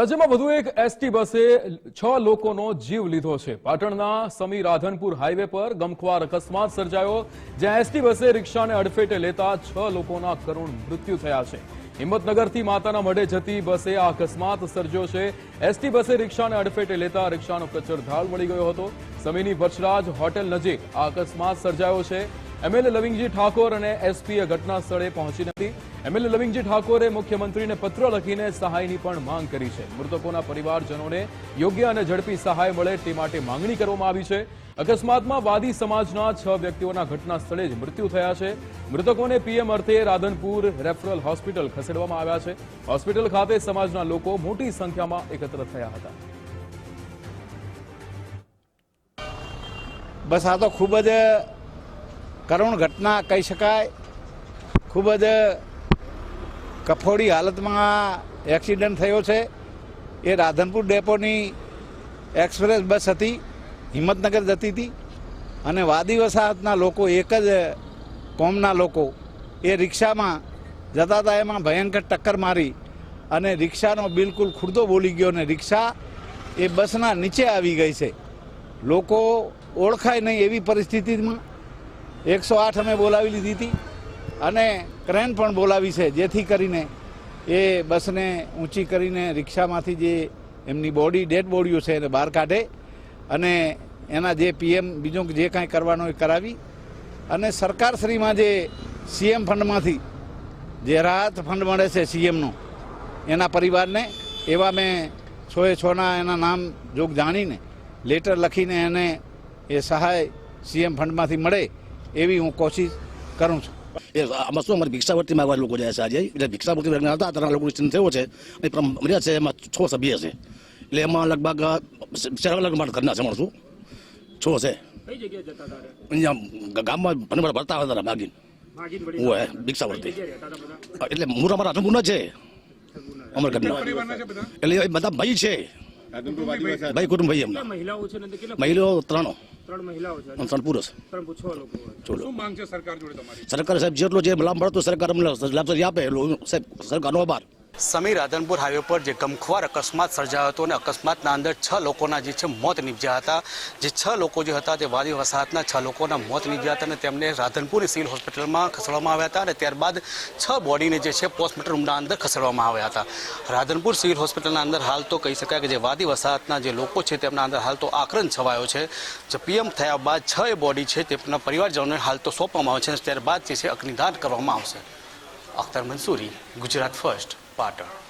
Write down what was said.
રાજ્યમાં વધુ એક એસટી બસે છ લોકોનો જીવ લીધો છે. પાટણના સમી રાધનપુર હાઈવે પર ગમખ્વાર અકસ્માત સર્જાયો, જ્યાં એસટી બસે રિક્ષાને અડફેટે લેતા છ લોકોના કરુણ મૃત્યુ થયા છે. હિંમતનગરથી માતાના મઢે જતી બસે આ અકસ્માત સર્જ્યો છે. એસટી બસે રિક્ષાને અડફેટે લેતા રિક્ષાનો કચરધાળ મળી ગયો હતો. સમીની બચરાજ હોટેલ નજીક આ અકસ્માત સર્જાયો છે. એમએલએ લવિંગજી ઠાકોર અને એસપીએ ઘટના સ્થળે પહોંચી નથી. એમએલએ લવિંગજી ઠાકોરે મુખ્યમંત્રીને પત્ર લખીને સહાયની પણ માંગ કરી છે. મૃતકોના પરિવારજનોને યોગ્ય અને ઝડપી સહાય મળે તે માટે માંગણી કરવામાં આવી છે. અકસ્માતમાં વાદી સમાજના છ વ્યક્તિઓના ઘટના સ્થળે જ મૃત્યુ થયા છે. મૃતકોને પીએમ અર્થે રાધનપુર રેફરલ હોસ્પિટલ ખસેડવામાં આવ્યા છે. હોસ્પિટલ ખાતે સમાજના લોકો મોટી સંખ્યામાં એકત્ર થયા હતા. બસ આ તો ખૂબ જ કરુણ ઘટના કહી શકાય. ખૂબ જ કફોડી હાલતમાં એક્સિડન્ટ થયો છે. એ રાધનપુર ડેપોની એક્સપ્રેસ બસ હતી, હિંમતનગર જતી હતી અને વાદી વસાહતના લોકો, એક જ કોમના લોકો એ રિક્ષામાં જતા હતા. એમાં ભયંકર ટક્કર મારી અને રિક્ષાનો બિલકુલ ખુરદો બોલી ગયો અને રિક્ષા એ બસના નીચે આવી ગઈ છે. લોકો ઓળખાય નહીં એવી પરિસ્થિતિમાં એકસો આઠ અમે બોલાવી લીધી હતી અને ક્રેન પણ બોલાવી છે, જેથી કરીને એ બસને ઊંચી કરીને રિક્ષામાંથી જે એમની બોડી, ડેડ બોડીઓ છે એને બહાર કાઢે અને એના જે પીએમ, બીજું જે કાંઈ કરવાનું એ કરાવી. અને સરકારશ્રીમાં જે સીએમ ફંડમાંથી, જે રાહત ફંડ મળે છે સીએમનો, એના પરિવારને, એવા મેં છોએ છોના એના નામ જોગ જાણીને, લેટર લખીને એને એ સહાય સીએમ ફંડમાંથી મળે. એવી હું કોશિશ કરું છું. એ આમાં શું અમારે ભિક્ષાવર્તી માંગવા લોકો જાય છે આજે? એટલે ભિક્ષાવર્તી વર્ગના હતા ત્રણ લોકો નિશ્ચિત થયો છે. અને મર્યા છે એમાં છ સભ્ય છે. એટલે એમાં લગભગ ચાર અલગ માટે ઘરના છે માણસો. છ છે? અહીંયા ગામમાં ભણવા ભરતા હતા માગીને. ભાગીને વળી હું હે ભિક્ષાવર્તી? એટલે મૂળ અમારા રાધનપુરના છે. અમારા ઘરના. એટલે બધા ભાઈ છે. ભાઈ કુટુંબ ભાઈ એમના. મહિલાઓ છે ને તે કેટલા મહિલાઓ ત્રણ. ત્રણ મહિલાઓ છે. અને ત્રણ પુરુષ. ત્રણ પૂછો લોકો હોય. ચોલો શું માંગ છે સરકાર જોડે તમારી? સરકાર સાહેબ જેટલો જે લાભ મળતો સરકાર અમને લાભ આપે એટલું સાહેબ સરકારનો આભાર. સમી રાધનપુર હાઈવે પર જે ગમખ્વાર અકસ્માત સર્જાયો હતો અને અકસ્માતના અંદર છ લોકોના જે છે મોત નીપજ્યા હતા. જે છ લોકો જે હતા તે વાદી વસાહતના છ લોકોના મોત નીપજ્યા હતા અને તેમને રાધનપુરની સિવિલ હોસ્પિટલમાં ખસેડવામાં આવ્યા હતા અને ત્યારબાદ છ બોડીને જે છે પોસ્ટમોર્ટમ રૂમના અંદર ખસેડવામાં આવ્યા હતા. રાધનપુર સિવિલ હોસ્પિટલના અંદર હાલ તો કહી શકાય કે જે વાદી વસાહતના જે લોકો છે તેમના અંદર હાલ તો આક્રંદ છવાયો છે. જે પીએમ થયા બાદ છ એ બોડી છે તેમના પરિવારજનોને હાલ તો સોંપવામાં આવે છે ત્યારબાદ જે છે અગ્નિદાન કરવામાં આવશે. અખ્તર મંસૂરી, ગુજરાત ફર્સ્ટ. Pata.